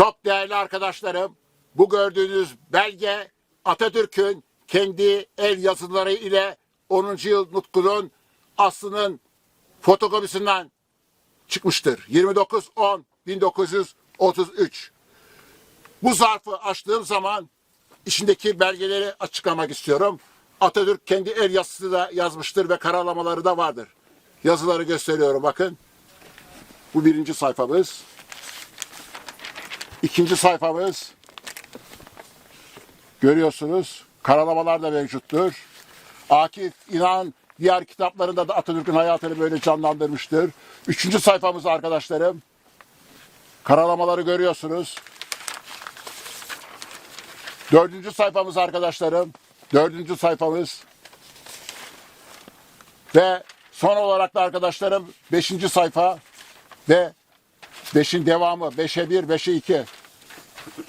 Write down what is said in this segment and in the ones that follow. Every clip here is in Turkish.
Çok değerli arkadaşlarım, bu gördüğünüz belge Atatürk'ün kendi el yazıları ile 10. yıl nutkunun aslının fotokopisinden çıkmıştır. 29-10-1933. Bu zarfı açtığım zaman içindeki belgeleri açıklamak istiyorum. Atatürk kendi el yazısı da yazmıştır ve karalamaları da vardır. Yazıları gösteriyorum bakın. Bu birinci sayfamız. İkinci sayfamız. Görüyorsunuz. Karalamalar da mevcuttur. Akif İnan diğer kitaplarında da Atatürk'ün hayatını böyle canlandırmıştır. Üçüncü sayfamız arkadaşlarım. Karalamaları görüyorsunuz. Dördüncü sayfamız arkadaşlarım. Dördüncü sayfamız. Ve son olarak da arkadaşlarım beşinci sayfa ve beşin devamı. Beşe bir, beşe iki.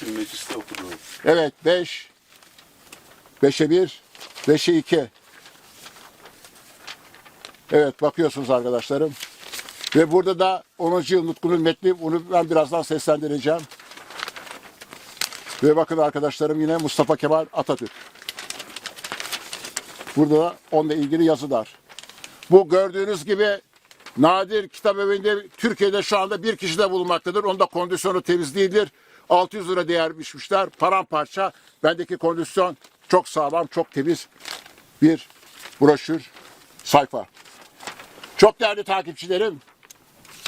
Mecliste okudu. Evet beş. Beşe bir, beşe iki. Evet bakıyorsunuz arkadaşlarım. Ve burada da 10. yıl nutkunun metni bunu ben birazdan seslendireceğim. Ve bakın arkadaşlarım yine Mustafa Kemal Atatürk. Burada da onunla ilgili yazılar. Bu gördüğünüz gibi nadir kitap evinde Türkiye'de şu anda bir kişi de bulunmaktadır. Onda kondisyonu temiz değildir. 600 lira değer biçmişler. Paramparça. Bendeki kondisyon çok sağlam, çok temiz bir broşür, sayfa. Çok değerli takipçilerim,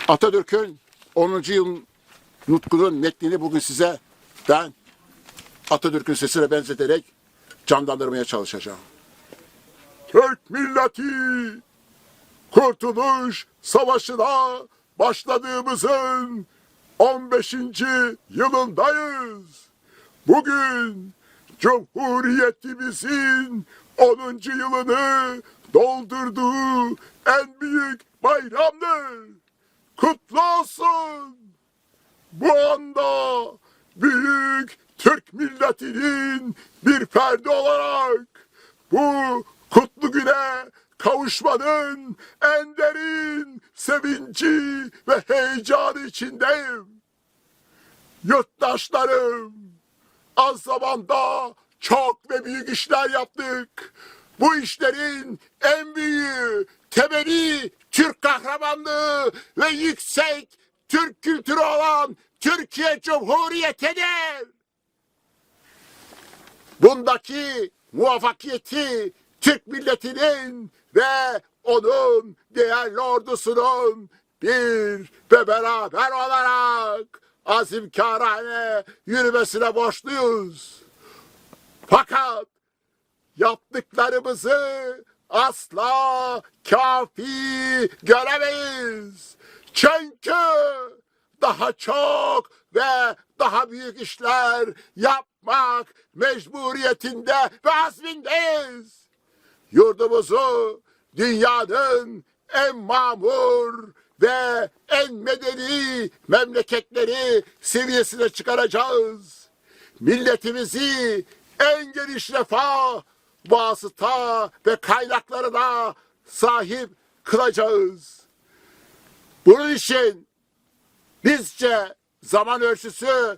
Atatürk'ün 10. yıl nutkunun metnini bugün size ben Atatürk'ün sesine benzeterek canlandırmaya çalışacağım. Türk milleti Kurtuluş Savaşı'na başladığımızın 15. yılındayız. Bugün Cumhuriyetimizin 10. yılını doldurduğu en büyük bayramdır. Kutlu olsun. Bu anda büyük Türk milletinin bir ferdi olarak bu kutlu güne kavuşmanın en derin sevinci ve heyecanı içindeyim. Yurttaşlarım, az zamanda çok ve büyük işler yaptık. Bu işlerin en büyüğü, temeli Türk kahramanlığı ve yüksek Türk kültürü olan Türkiye Cumhuriyeti'dir. Bundaki muvaffakiyeti Türk milletinin ve onun değerli ordusunun bir ve beraber olarak azimkarane yürümesine borçluyuz. Fakat yaptıklarımızı asla kafi göremeyiz. Çünkü daha çok ve daha büyük işler yapmak mecburiyetinde ve azmindeyiz. Yurdumuzu dünyanın en mamur ve en medeni memleketleri seviyesine çıkaracağız. Milletimizi en geniş refah, vasıta ve kaynaklarına sahip kılacağız. Bunun için bizce zaman ölçüsü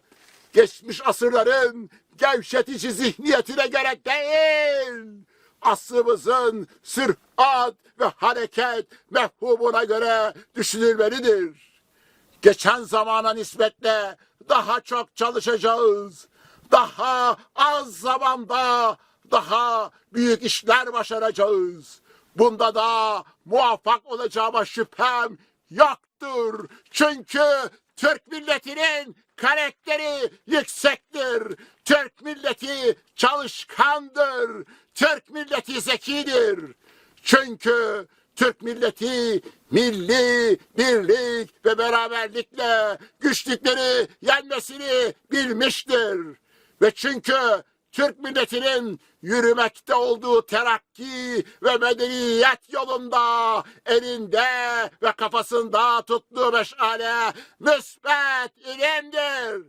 geçmiş asırların gevşetici zihniyetine göre değil, asrımızın sürat ve hareket mefhumuna göre düşünülmelidir. Geçen zamana nispetle daha çok çalışacağız. Daha az zamanda daha büyük işler başaracağız. Bunda da muvaffak olacağıma şüphem yoktur. Çünkü Türk milletinin karakteri yüksektir. Türk milleti çalışkandır. Türk milleti zekidir. Çünkü Türk milleti milli birlik ve beraberlikle güçlükleri yenmesini bilmiştir. Ve çünkü Türk milletinin yürümekte olduğu terakki ve medeniyet yolunda elinde ve kafasında tuttuğu meşale müsbet ilimdir.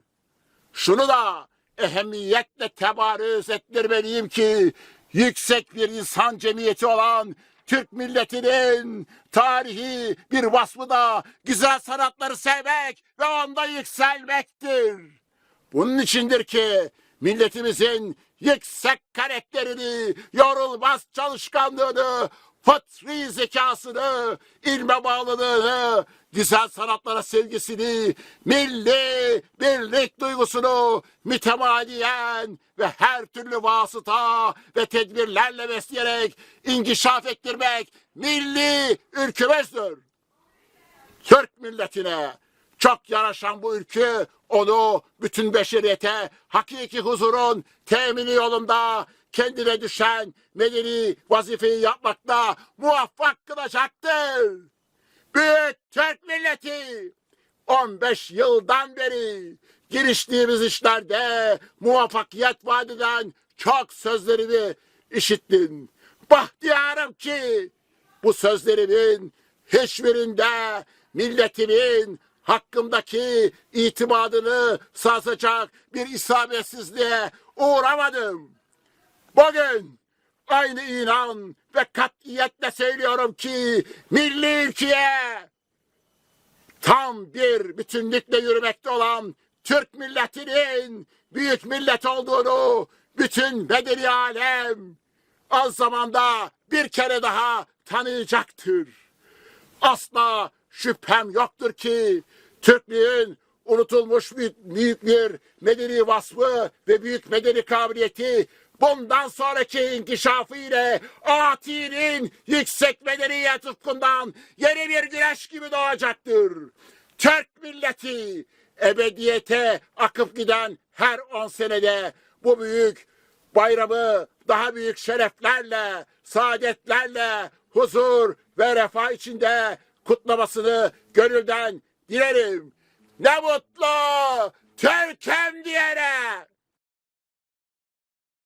Şunu da ehemmiyetle tebarüz ettirmeliyim ki yüksek bir insan cemiyeti olan Türk milletinin tarihi bir vasfı da güzel sanatları sevmek ve onda yükselmektir. Bunun içindir ki milletimizin yüksek karakterini, yorulmaz çalışkanlığını, fıtri zekasını, ilme bağlılığını, güzel sanatlara sevgisini, milli birlik duygusunu mütemadiyen ve her türlü vasıta ve tedbirlerle besleyerek inkişaf ettirmek milli ülkümüzdür. Türk milletine çok yaraşan bu ülke onu bütün beşeriyete hakiki huzurun temini yolunda kendine düşen medeni vazifeyi yapmakta muvaffak kılacaktır. Büyük Türk milleti 15 yıldan beri giriştiğimiz işlerde muvaffakiyet vaat eden çok sözlerimi işittin. Bahtiyarım ki bu sözlerimin hiçbirinde milletimin hakkımdaki itimadını sarsacak bir isabetsizliğe uğramadım. Bugün aynı inan ve katiyetle söylüyorum ki milli ülkeye tam bir bütünlükle yürümekte olan Türk milletinin büyük millet olduğunu bütün bedeni alem az zamanda bir kere daha tanıyacaktır. Asla şüphem yoktur ki Türklüğün unutulmuş bir, büyük bir medeni vasfı ve büyük medeni kabiliyeti bundan sonraki inkişafı ile Ati'nin yüksek medeniyet ufkundan yeni bir güneş gibi doğacaktır. Türk milleti ebediyete akıp giden her on senede bu büyük bayramı daha büyük şereflerle, saadetlerle, huzur ve refah içinde kutlamasını gönülden dilerim. Ne mutlu Türk'üm